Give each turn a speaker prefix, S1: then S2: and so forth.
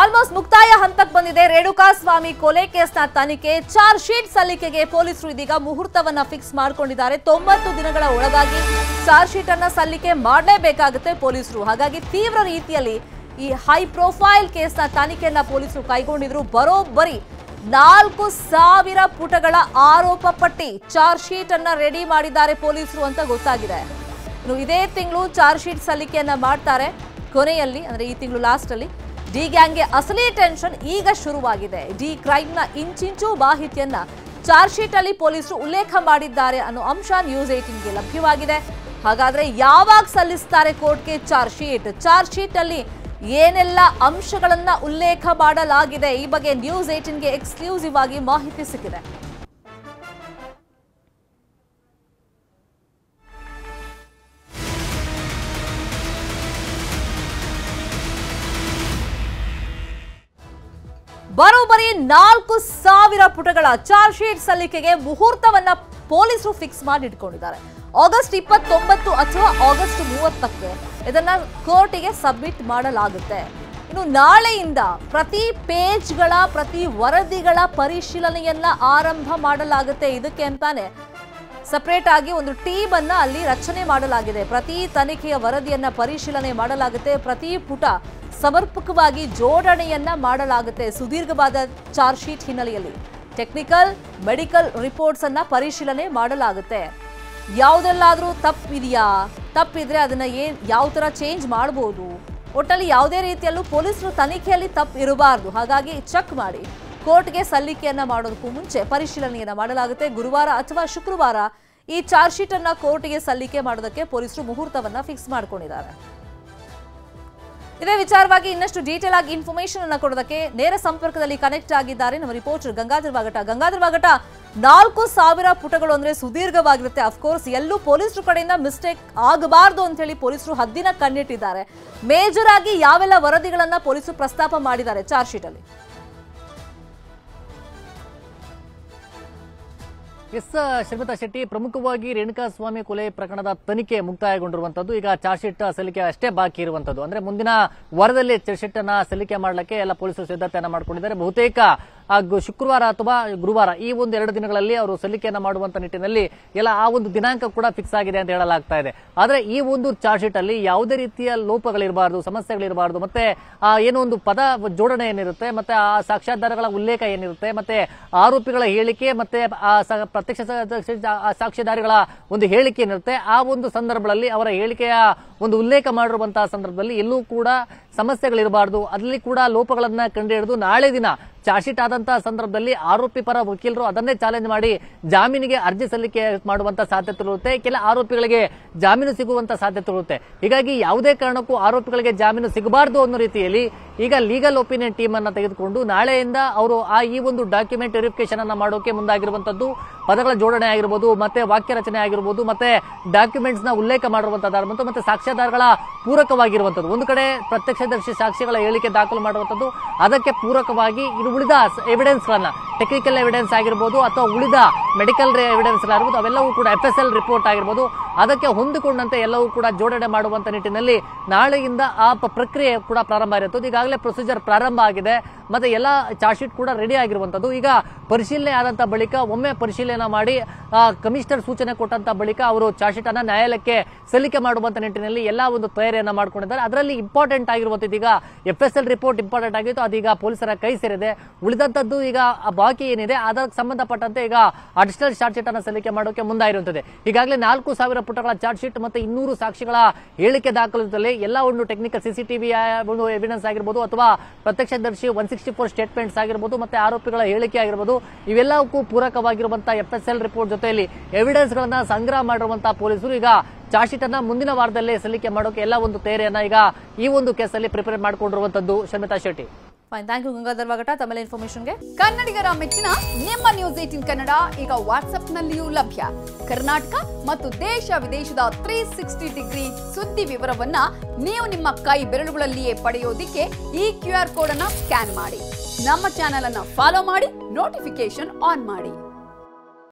S1: Almost ಮುಕ್ತಾಯ ಹಂತಕ್ಕೆ ಬಂದಿದೆ. ರೇಣುಕಾ ಸ್ವಾಮಿ ಕೊಲೆ ಕೇಸ್ನ ತನಿಖೆ, ಚಾರ್ಜ್ ಶೀಟ್ ಸಲ್ಲಿಕೆಗೆ ಪೊಲೀಸರು ಇದೀಗ ಮುಹೂರ್ತವನ್ನ ಫಿಕ್ಸ್ ಮಾಡ್ಕೊಂಡಿದ್ದಾರೆ. ತೊಂಬತ್ತು ದಿನಗಳ ಒಳಗಾಗಿ ಚಾರ್ಜ್ ಶೀಟ್ ಅನ್ನ ಸಲ್ಲಿಕೆ ಮಾಡಲೇಬೇಕಾಗುತ್ತೆ ಪೊಲೀಸರು. ಹಾಗಾಗಿ ತೀವ್ರ ರೀತಿಯಲ್ಲಿ ಈ ಹೈ ಪ್ರೊಫೈಲ್ ಕೇಸ್ನ ತನಿಖೆಯನ್ನ ಪೊಲೀಸರು ಕೈಗೊಂಡಿದ್ರು. ಬರೋಬ್ಬರಿ ನಾಲ್ಕು ಸಾವಿರ ಪುಟಗಳ ಆರೋಪ ಪಟ್ಟಿ ಚಾರ್ಜ್ ಶೀಟ್ ಅನ್ನ ರೆಡಿ ಮಾಡಿದ್ದಾರೆ ಪೊಲೀಸರು ಅಂತ ಗೊತ್ತಾಗಿದೆ. ಇನ್ನು ಇದೇ ತಿಂಗಳು ಚಾರ್ಜ್ ಶೀಟ್ ಸಲ್ಲಿಕೆಯನ್ನ ಮಾಡ್ತಾರೆ. ಕೊನೆಯಲ್ಲಿ, ಅಂದ್ರೆ ಈ ತಿಂಗಳು ಲಾಸ್ಟ್ ಅಲ್ಲಿ ಡಿ ಗ್ಯಾಂಗ್ಗೆ ಅಸಲಿ ಟೆನ್ಷನ್ ಈಗ ಶುರುವಾಗಿದೆ. ಡಿ ಕ್ರೈಮ್ನ ಇಂಚಿಂಚು ಮಾಹಿತಿಯನ್ನ ಚಾರ್ಜ್ ಶೀಟ್ ಅಲ್ಲಿ ಪೊಲೀಸರು ಉಲ್ಲೇಖ ಮಾಡಿದ್ದಾರೆ ಅನ್ನೋ ಅಂಶ ನ್ಯೂಸ್ ಏಟಿನ್ಗೆ ಲಭ್ಯವಾಗಿದೆ. ಹಾಗಾದ್ರೆ ಯಾವಾಗ ಸಲ್ಲಿಸ್ತಾರೆ ಕೋರ್ಟ್ಗೆ ಚಾರ್ಜ್ ಶೀಟ್? ಚಾರ್ಜ್ ಶೀಟ್ ಅಲ್ಲಿ ಏನೆಲ್ಲ ಅಂಶಗಳನ್ನ ಉಲ್ಲೇಖ ಮಾಡಲಾಗಿದೆ? ಈ ಬಗ್ಗೆ ನ್ಯೂಸ್ ಏಟಿನ್ಗೆ ಎಕ್ಸ್ಕ್ಲೂಸಿವ್ ಆಗಿ ಮಾಹಿತಿ ಸಿಕ್ಕಿದೆ. ಬರೋಬ್ಬರಿ ನಾಲ್ಕು ಸಾವಿರ ಪುಟಗಳ ಚಾರ್ಜ್ ಶೀಟ್ ಸಲ್ಲಿಕೆಗೆ ಮುಹೂರ್ತವನ್ನ ಪೊಲೀಸರು ಫಿಕ್ಸ್ ಮಾಡಿ ಇಟ್ಕೊಂಡಿದ್ದಾರೆ. ಆಗಸ್ಟ್ ಇಪ್ಪತ್ತೊಂಬತ್ತು ಅಥವಾ ಆಗಸ್ಟ್ ಮೂವತ್ತಕ್ಕೆ ಇದನ್ನ ಕೋರ್ಟಿಗೆ ಸಬ್ಮಿಟ್ ಮಾಡಲಾಗುತ್ತೆ. ಇನ್ನು ನಾಳೆಯಿಂದ ಪ್ರತಿ ಪೇಜ್ಗಳ, ಪ್ರತಿ ವರದಿಗಳ ಪರಿಶೀಲನೆಯನ್ನ ಆರಂಭ ಮಾಡಲಾಗುತ್ತೆ ಇದಕ್ಕೆ ಅಂತಾನೆ ಸಪರೇಟ್ ಆಗಿ ಒಂದು ಟೀಮ್ ಅನ್ನ ಅಲ್ಲಿ ರಚನೆ ಮಾಡಲಾಗಿದೆ. ಪ್ರತಿ ತನಿಖೆಯ ವರದಿಯನ್ನ ಪರಿಶೀಲನೆ ಮಾಡಲಾಗುತ್ತೆ. ಪ್ರತಿ ಪುಟ ಸಮರ್ಪಕವಾಗಿ ಜೋಡಣೆಯನ್ನ ಮಾಡಲಾಗುತ್ತೆ ಸುದೀರ್ಘವಾದ ಚಾರ್ಜ್ ಶೀಟ್ ಹಿನ್ನೆಲೆಯಲ್ಲಿ. ಟೆಕ್ನಿಕಲ್ ಮೆಡಿಕಲ್ ರಿಪೋರ್ಟ್ಸ್ ಅನ್ನ ಪರಿಶೀಲನೆ ಮಾಡಲಾಗುತ್ತೆ. ಯಾವುದೆಲ್ಲಾದ್ರೂ ತಪ್ಪಿದೆಯಾ ತಪ್ಪಿದ್ರೆ ಅದನ್ನ ಏನ್, ಯಾವ ತರ ಚೇಂಜ್ ಮಾಡಬಹುದು ಒಟ್ಟಲ್ಲಿ ಯಾವುದೇ ರೀತಿಯಲ್ಲೂ ಪೊಲೀಸರು ತನಿಖೆಯಲ್ಲಿ ತಪ್ಪು ಇರಬಾರ್ದು. ಹಾಗಾಗಿ ಚೆಕ್ ಮಾಡಿ. ಕೋರ್ಟ್ಗೆ ಸಲ್ಲಿಕೆಯನ್ನ ಮಾಡೋದಕ್ಕೂ ಮುಂಚೆ ಪರಿಶೀಲನೆಯನ್ನ ಮಾಡಲಾಗುತ್ತೆ. ಗುರುವಾರ ಅಥವಾ ಶುಕ್ರವಾರ ಈ ಚಾರ್ಜ್ ಶೀಟ್ ಅನ್ನ ಕೋರ್ಟ್ಗೆ ಸಲ್ಲಿಕೆ ಮಾಡೋದಕ್ಕೆ ಪೊಲೀಸರು ಮುಹೂರ್ತವನ್ನ ಫಿಕ್ಸ್ ಮಾಡ್ಕೊಂಡಿದ್ದಾರೆ. ಇದೇ ವಿಚಾರವಾಗಿ ಇನ್ನಷ್ಟು ಡೀಟೇಲ್ ಆಗಿ ಇನ್ಫಾರ್ಮೇಶನ್ ಅನ್ನ ಕೊಡೋದಕ್ಕೆ ನೇರ ಸಂಪರ್ಕದಲ್ಲಿ ಕನೆಕ್ಟ್ ಆಗಿದ್ದಾರೆ ನಮ್ಮ ರಿಪೋರ್ಟರ್ ಗಂಗಾಧರ್ ಬಾಗಟ ಗಂಗಾಧರ್ ಬಾಗಟ ನಾಲ್ಕು ಸಾವಿರ ಪುಟಗಳು ಅಂದ್ರೆ ಸುದೀರ್ಘವಾಗಿರುತ್ತೆ. ಅಫ್ಕೋರ್ಸ್ ಎಲ್ಲೂ ಪೊಲೀಸರು ಕಡೆಯಿಂದ ಮಿಸ್ಟೇಕ್ ಆಗಬಾರದು ಅಂತ ಹೇಳಿ ಪೊಲೀಸರು ಹದ್ದಿನ ಕಣ್ಣಿಟ್ಟಿದ್ದಾರೆ. ಮೇಜರ್ ಆಗಿ ಯಾವೆಲ್ಲ ವರದಿಗಳನ್ನ ಪೊಲೀಸರು ಪ್ರಸ್ತಾಪ ಮಾಡಿದ್ದಾರೆ ಚಾರ್ಜ್ ಶೀಟ್ ಅಲ್ಲಿ?
S2: ಎಸ್, ಶರ್ಮಿತಾ ಶೆಟ್ಟಿ, ಪ್ರಮುಖವಾಗಿ ರೇಣುಕಾ ಸ್ವಾಮಿ ಕೊಲೆ ಪ್ರಕರಣದ ತನಿಖೆ ಮುಕ್ತಾಯಗೊಂಡಿರುವಂತದ್ದು ಈಗ ಚಾರ್ಜ್ ಶೀಟ್ ಸಲ್ಲಿಕೆ ಅಷ್ಟೇ ಬಾಕಿ ಇರುವಂತದ್ದು ಅಂದ್ರೆ ಮುಂದಿನ ವಾರದಲ್ಲಿ ಚಾರ್ಜ್ ಶೀಟ್ ಅನ್ನ ಸಲ್ಲಿಕೆ ಮಾಡಲಿಕ್ಕೆ ಎಲ್ಲ ಪೊಲೀಸರು ಸಿದ್ಧತೆಯನ್ನ ಮಾಡಿಕೊಂಡಿದ್ದಾರೆ. ಬಹುತೇಕ ಶುಕ್ರವಾರ ಅಥವಾ ಗುರುವಾರ ಈ ಒಂದು ಎರಡು ದಿನಗಳಲ್ಲಿ ಅವರು ಸಲ್ಲಿಕೆಯನ್ನು ಮಾಡುವಂತ ನಿಟ್ಟಿನಲ್ಲಿ ಎಲ್ಲ ಆ ಒಂದು ದಿನಾಂಕ ಕೂಡ ಫಿಕ್ಸ್ ಆಗಿದೆ ಅಂತ ಹೇಳಲಾಗ್ತಾ ಇದೆ. ಆದ್ರೆ ಈ ಒಂದು ಚಾರ್ಜ್ ಶೀಟ್ ಅಲ್ಲಿ ಯಾವುದೇ ರೀತಿಯ ಲೋಪಗಳಿರಬಾರದು, ಸಮಸ್ಯೆಗಳಿರಬಾರದು, ಮತ್ತೆ ಆ ಏನೋ ಒಂದು ಪದ ಜೋಡಣೆ ಏನಿರುತ್ತೆ, ಮತ್ತೆ ಆ ಸಾಕ್ಷ್ಯಾಧಾರಗಳ ಉಲ್ಲೇಖ ಏನಿರುತ್ತೆ, ಮತ್ತೆ ಆರೋಪಿಗಳ ಹೇಳಿಕೆ, ಮತ್ತೆ ಆ ಪ್ರತ್ಯಕ್ಷ ಸಾಕ್ಷ್ಯಧಾರಿಗಳ ಒಂದು ಹೇಳಿಕೆ ಏನಿರುತ್ತೆ, ಆ ಒಂದು ಸಂದರ್ಭದಲ್ಲಿ ಅವರ ಹೇಳಿಕೆಯ ಒಂದು ಉಲ್ಲೇಖ ಮಾಡಿರುವಂತಹ ಸಂದರ್ಭದಲ್ಲಿ ಎಲ್ಲೂ ಕೂಡ ಸಮಸ್ಯೆಗಳಿರಬಾರದು. ಅಲ್ಲಿ ಕೂಡ ಲೋಪಗಳನ್ನ ಕಂಡುಹಿಡಿದು ನಾಳೆ ದಿನ ಚಾರ್ಜ್ ಶೀಟ್ ಆದಂತಹ ಸಂದರ್ಭದಲ್ಲಿ ಆರೋಪಿ ಪರ ವಕೀಲರು ಅದನ್ನೇ ಚಾಲೆಂಜ್ ಮಾಡಿ ಜಾಮೀನಿಗೆ ಅರ್ಜಿ ಸಲ್ಲಿಕೆ ಮಾಡುವಂತ ಸಾಧ್ಯತೆ ಇರುತ್ತೆ ಕೆಲ ಆರೋಪಿಗಳಿಗೆ ಜಾಮೀನು ಸಿಗುವಂತ ಸಾಧ್ಯತೆ ಇರುತ್ತೆ ಹೀಗಾಗಿ ಯಾವುದೇ ಕಾರಣಕ್ಕೂ ಆರೋಪಿಗಳಿಗೆ ಜಾಮೀನು ಸಿಗಬಾರದು ಅನ್ನೋ ರೀತಿಯಲ್ಲಿ ಈಗ ಲೀಗಲ್ ಒಪಿನಿಯನ್ ಟೀಮ್ ಅನ್ನ ತೆಗೆದುಕೊಂಡು ನಾಳೆಯಿಂದ ಅವರು ಆ ಈ ಒಂದು ಡಾಕ್ಯುಮೆಂಟ್ ವೆರಿಫಿಕೇಶನ್ ಅನ್ನ ಮಾಡೋಕೆ ಮುಂದಾಗಿರುವಂತದ್ದು, ಪದಗಳ ಜೋಡಣೆ ಆಗಿರ್ಬೋದು, ಮತ್ತೆ ವಾಕ್ಯ ರಚನೆ ಆಗಿರ್ಬೋದು, ಮತ್ತೆ ಡಾಕ್ಯುಮೆಂಟ್ಸ್ನ ಉಲ್ಲೇಖ ಮಾಡಿರುವಂತದ್ದು ಮತ್ತೆ ಸಾಕ್ಷ್ಯಾಧಾರಗಳ ಪೂರಕವಾಗಿರುವಂತದ್ದು. ಒಂದು ಕಡೆ ಪ್ರತ್ಯಕ್ಷದರ್ಶಿ ಸಾಕ್ಷಿಗಳ ಹೇಳಿಕೆ ದಾಖಲು ಮಾಡುವಂತದ್ದು ಅದಕ್ಕೆ ಪೂರಕವಾಗಿ ಇದು ಉಳಿದ ಎವಿಡೆನ್ಸ್ ಗಳನ್ನ ಟೆಕ್ನಿಕಲ್ ಎವಿಡೆನ್ಸ್ ಆಗಿರ್ಬೋದು ಅಥವಾ ಉಳಿದ ಮೆಡಿಕಲ್ ಎವಿಡೆನ್ಸ್ ಆಗಿರ್ಬೋದು, ಅವೆಲ್ಲವೂ ಕೂಡ ಎಫ್ ಎಸ್ ಎಲ್ ರಿಪೋರ್ಟ್ ಆಗಿರ್ಬೋದು. ಅದಕ್ಕೆ ಹೊಂದಿಕೊಂಡಂತೆ ಎಲ್ಲವೂ ಕೂಡ ಜೋಡಣೆ ಮಾಡುವಂತ ನಿಟ್ಟಿನಲ್ಲಿ ನಾಳೆಯಿಂದ ಆ ಪ್ರಕ್ರಿಯೆ ಕೂಡ ಪ್ರಾರಂಭ ಆಗಿರುತ್ತದೆ. ಈಗಾಗಲೇ ಪ್ರೊಸೀಜರ್ ಪ್ರಾರಂಭ ಆಗಿದೆ. ಮತ್ತೆ ಎಲ್ಲ ಚಾರ್ಜ್ ಶೀಟ್ ಕೂಡ ರೆಡಿ ಆಗಿರುವಂತದ್ದು ಈಗ ಪರಿಶೀಲನೆ ಆದಂತ ಬಳಿಕ ಒಮ್ಮೆ ಪರಿಶೀಲನೆ ಮಾಡಿ ಕಮಿಷನರ್ ಸೂಚನೆ ಕೊಟ್ಟಂತ ಬಳಿಕ ಅವರು ಚಾರ್ಜ್ ಶೀಟ್ ಅನ್ನ ನ್ಯಾಯಾಲಯಕ್ಕೆ ಸಲ್ಲಿಕೆ ಮಾಡುವಂತ ನಿಟ್ಟಿನಲ್ಲಿ ಎಲ್ಲ ಒಂದು ತಯಾರಿಯನ್ನ ಮಾಡ್ಕೊಂಡಿದ್ದಾರೆ. ಅದರಲ್ಲಿ ಇಂಪಾರ್ಟೆಂಟ್ ಆಗಿರುವಂತದ್ದು ಈಗ F S L report important ಆಗಿತ್ತು. ಅದೀಗ ಪೊಲೀಸರ ಕೈ ಸೇರಿದೆ. ಉಳಿದಂತದ್ದು ಈಗ ಬಾಕಿ ಏನಿದೆ ಅದಕ್ಕೆ ಸಂಬಂಧಪಟ್ಟಂತೆ ಈಗ ಅಡಿಷನಲ್ ಚಾರ್ಜ್ ಶೀಟ್ ಅನ್ನ ಸಲ್ಲಿಕೆ ಮಾಡೋಕೆ ಮುಂದಾಗಿರುತ್ತದೆ ಈಗಾಗಲೇ ನಾಲ್ಕು ಸಾವಿರ ಪುಟಗಳ ಚಾರ್ಜ್ ಶೀಟ್ ಮತ್ತೆ ಇನ್ನೂರು ಸಾಕ್ಷಿಗಳ ಹೇಳಿಕೆ ದಾಖಲಿಸುತ್ತಲೇ ಎಲ್ಲ ಒಂದು ಟೆಕ್ನಿಕಲ್ ಸಿಸಿಟಿವಿ ಒಂದು ಎವಿಡೆನ್ಸ್ ಆಗಿರ್ಬೋದು ಅಥವಾ ಪ್ರತ್ಯಕ್ಷದರ್ಶಿ ಒನ್ ಸಿಕ್ಸ್ಟಿ ಫೋರ್ ಸ್ಟೇಟ್ಮೆಂಟ್ಸ್ ಆಗಿರ್ಬೋದು ಮತ್ತೆ ಆರೋಪಿಗಳ ಹೇಳಿಕೆ ಆಗಿರ್ಬೋದು, ಇವೆಲ್ಲವಕ್ಕೂ ಪೂರಕವಾಗಿರುವಂತಹ ಎಫ್ ಎಸ್ ಎಲ್ ರಿಪೋರ್ಟ್ ಜೊತೆಯಲ್ಲಿ ಎವಿಡೆನ್ಸ್ ಗಳನ್ನ ಸಂಗ್ರಹ ಮಾಡಿರುವಂತಹ ಪೊಲೀಸರು ಈಗ ಚಾರ್ಜ್ ಶೀಟ್ ಅನ್ನ ಮುಂದಿನ ವಾರದಲ್ಲೇ ಸಲ್ಲಿಕೆ ಮಾಡೋಕೆ ಎಲ್ಲ ಒಂದು ತಯಾರಿಯನ್ನ ಈಗ ಈ ಒಂದು ಕೇಸಲ್ಲಿ prepare ಮಾಡಿಕೊಂಡಿರುವಂತದ್ದು Shamita Shetty.
S1: Fine thank you Gangadhar Vagata ತಮ್ಮೆಲ್ಲ ಇನ್ಫಾರ್ಮೇಶನ್ಗೆ
S3: ಕನ್ನಡಿಗರ ಮೆಚ್ಚಿನ ನಿಮ್ಮ ನ್ಯೂಸ್ ಏಟಿನ್ ಕನ್ನಡ ಈಗ ವಾಟ್ಸ್ಆಪ್ನಲ್ಲಿಯೂ ಲಭ್ಯ ಕರ್ನಾಟಕ ಮತ್ತು ದೇಶ ವಿದೇಶದ ತ್ರೀ ಸಿಕ್ಸ್ಟಿ ಡಿಗ್ರಿ ಸುದ್ದಿ ವಿವರವನ್ನ ನೀವು ನಿಮ್ಮ ಕೈ ಬೆರಳುಗಳಲ್ಲಿಯೇ ಪಡೆಯೋದಿಕ್ಕೆ ಈ ಕ್ಯೂ ಆರ್ ಕೋಡ್ ಅನ್ನ ಸ್ಕ್ಯಾನ್ ಮಾಡಿ ನಮ್ಮ ಚಾನೆಲ್ ಅನ್ನ ಫಾಲೋ ಮಾಡಿ ನೋಟಿಫಿಕೇಶನ್ ಆನ್ ಮಾಡಿ